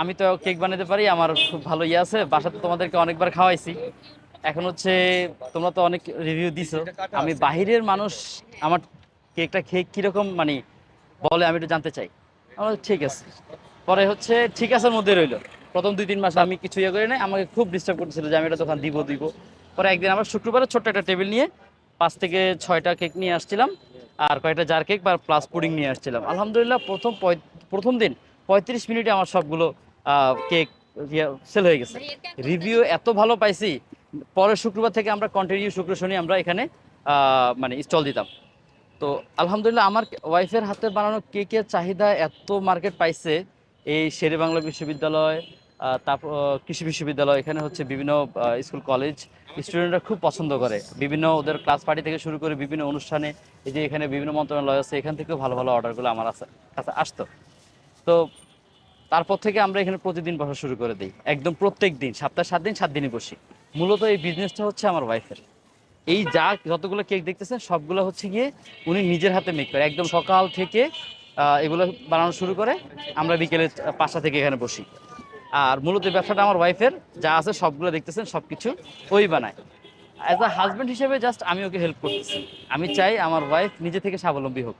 আমি তো কেক বানাতে পারি, আমার খুব ভালো ইয়ে আছে। বাসাতে তোমাদেরকে অনেকবার খাওয়াইছি। এখন হচ্ছে তোমরা তো অনেক রিভিউ দিছো। আমি বাহিরের মানুষ, আমার কেকটা খেয়ে কীরকম মানে বলে আমি একটু জানতে চাই। আমার ঠিক আছে। পরে হচ্ছে, ঠিক আছে। মধ্যে রইল। প্রথম দুই তিন মাস আমি কিছু ইয়ে করি নাই। আমাকে খুব ডিস্টার্ব করতেছিল যে আমি এটা দোকান দিব দিব। পরে একদিন আমার শুক্রবারে ছোট্ট একটা টেবিল নিয়ে পাঁচ থেকে ছয়টা কেক নিয়ে আসছিলাম। আর কয়েকটা জার কেক বা প্লাস পুডিং নিয়ে আসছিলাম। আলহামদুলিল্লাহ, প্রথম প্রথম দিন পঁয়ত্রিশ মিনিটে আমার সবগুলো কেক সেল হয়ে গেছে। রিভিউ এত ভালো পাইছি, পরের শুক্রবার থেকে আমরা কন্টিনিউ শুক্র শনি আমরা এখানে মানে স্টল দিতাম। তো আলহামদুলিল্লাহ আমার ওয়াইফের হাতে বানানো কেকের চাহিদা এত মার্কেট পাইছে, এই শেরে বাংলা বিশ্ববিদ্যালয় তারপর কৃষি বিশ্ববিদ্যালয়, এখানে হচ্ছে বিভিন্ন স্কুল কলেজ স্টুডেন্টরা খুব পছন্দ করে। বিভিন্ন ওদের ক্লাস পার্টি থেকে শুরু করে বিভিন্ন অনুষ্ঠানে, এই যে এখানে বিভিন্ন মন্ত্রণালয় আছে, এখান থেকেও ভালো ভালো অর্ডারগুলো আমার কাছে আসতো। তো তারপর থেকে আমরা এখানে প্রতিদিন বসা শুরু করে দিই। একদম প্রত্যেক দিন, সপ্তাহে সাত দিন, সাত দিনই বসি। মূলত এই বিজনেসটা হচ্ছে আমার ওয়াইফের এই যা যতগুলো কেক দেখতেছেন, সবগুলো হচ্ছে গিয়ে উনি নিজের হাতে মেক করে। একদম সকাল থেকে এগুলো বানানো শুরু করে আমরা বিকেলে পাঁচটা থেকে এখানে বসি। আর মূলত ব্যবসাটা আমার ওয়াইফের যা আছে সবগুলো দেখতেছেন সব কিছু ওই বানায়। অ্যাজ আ হাজব্যান্ড হিসেবে জাস্ট আমি ওকে হেল্প করতেছি। আমি চাই আমার ওয়াইফ নিজে থেকে স্বাবলম্বী হোক।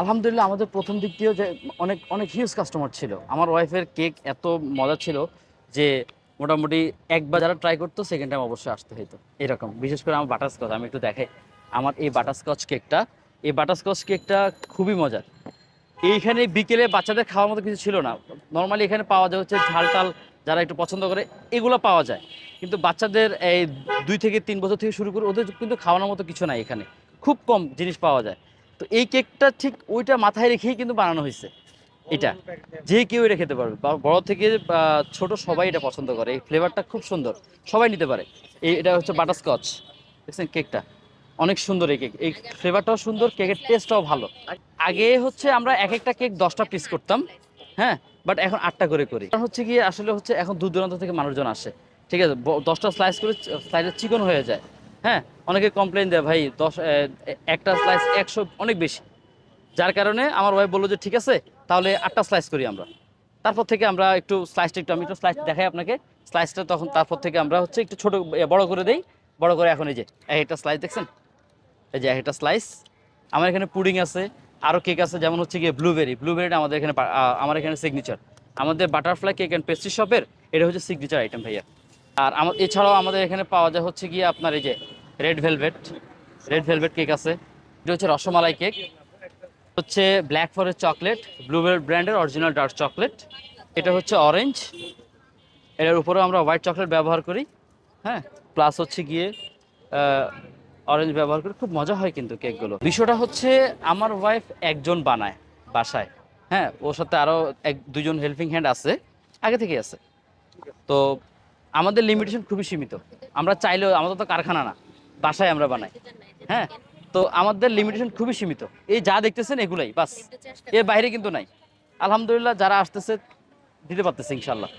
আলহামদুলিল্লাহ আমাদের প্রথম দিক দিয়েও যে অনেক অনেক হিউজ কাস্টমার ছিল। আমার ওয়াইফের কেক এত মজা ছিল যে মোটামুটি একবার যারা ট্রাই করতো সেকেন্ড টাইম অবশ্যই আসতে হতো এরকম। বিশেষ করে আমার বাটারস্কচ আমি একটু দেখাই। আমার এই বাটারস্কচ কেকটা এই বাটারস্কচ কেকটা খুবই মজার। এইখানে বিকেলে বাচ্চাদের খাওয়ার মতো কিছু ছিল না। নর্মালি এখানে পাওয়া যায় হচ্ছে ঝাল টাল যারা একটু পছন্দ করে, এগুলো পাওয়া যায়। কিন্তু বাচ্চাদের এই দুই থেকে তিন বছর থেকে শুরু করে ওদের কিন্তু খাওয়ানোর মতো কিছু নাই এখানে। খুব কম জিনিস পাওয়া যায়। তো এই কেকটা ঠিক ওইটা মাথায় রেখেই কিন্তু বানানো হয়েছে। এটা। যে কেউ এটা খেতে পারবে। বড় থেকে ছোট সবাই এটা পছন্দ করে। এই ফ্লেভারটা খুব সুন্দর। সবাই নিতে পারে। এই, এটা হচ্ছে বাটারস্কচ দেখছেন কেকটা? অনেক সুন্দর এই কেক। এই ফ্লেভারটাও সুন্দর, কেকের টেস্টটাও ভালো। আগে হচ্ছে আমরা এক একটা কেক দশটা পিস করতাম হ্যাঁ? বাট এখন আটটা করে করি। কারণ হচ্ছে গিয়ে আসলে হচ্ছে এখন দূর দূরান্ত থেকে মানুষজন আসে। ঠিক আছে? দশটা স্লাইস করে স্লাইসে চিকন হয়ে যায়। হ্যাঁ অনেকে কমপ্লেন দেয়, ভাই, দশ একটা স্লাইস একশো অনেক বেশি। যার কারণে আমার ভাই বলল যে, ঠিক আছে, তাহলে আটটা স্লাইস করি আমরা। তারপর থেকে আমরা একটু স্লাইসটা একটু, আমি একটু স্লাইস দেখাই আপনাকে। স্লাইসটা তখন তারপর থেকে আমরা হচ্ছে একটু ছোট বড় করে দেই। বড় করে এখন এই যে এক একটা স্লাইস দেখছেন? এই যে এক একটা স্লাইস আমার এখানে পুডিং আছে আরও কেক আছে, যেমন হচ্ছে গিয়ে ব্লুবেরি ব্লুবেরিটা আমাদের এখানে আমার এখানে সিগনেচার আমাদের বাটারফ্লাই কেক অ্যান্ড পেস্ট্রি শপের এটা হচ্ছে সিগনেচার আইটেম ভাইয়া। আর আমার এছাড়াও আমাদের এখানে পাওয়া যায় হচ্ছে গিয়ে আপনার এই যে red velvet red velvet cake আছে। এটা হচ্ছে রসমালাই কেক হচ্ছে ব্ল্যাক ফরেস্ট চকলেট ব্লুবেরি ব্র্যান্ডের অরিজিনাল ডার্ক চকলেট এটা হচ্ছে অরেঞ্জ এটার উপরেও আমরা হোয়াইট চকলেট ব্যবহার করি। হ্যাঁ? প্লাস হচ্ছে গিয়ে অরেঞ্জ ব্যবহার করে। খুব মজা হয় কিন্তু কেকগুলো বিষয়টা হচ্ছে আমার ওয়াইফ একজন বানায় বাসায়। হ্যাঁ? ওর সাথে আরও এক দুজন হেল্পিং হ্যান্ড আছে। আগে থেকেই আছে। তো আমাদের লিমিটেশন খুবই সীমিত। আমরা চাইলেও আমাদের তো কারখানা না, বাসায় আমরা বানাই। হ্যাঁ? তো আমাদের লিমিটেশন খুবই সীমিত। এই যা দেখতেছেন এগুলাই, বাস। এর বাইরে কিন্তু নাই। আলহামদুলিল্লাহ, যারা আসতেছে, দিতে পারতেছে ইনশাল্লাহ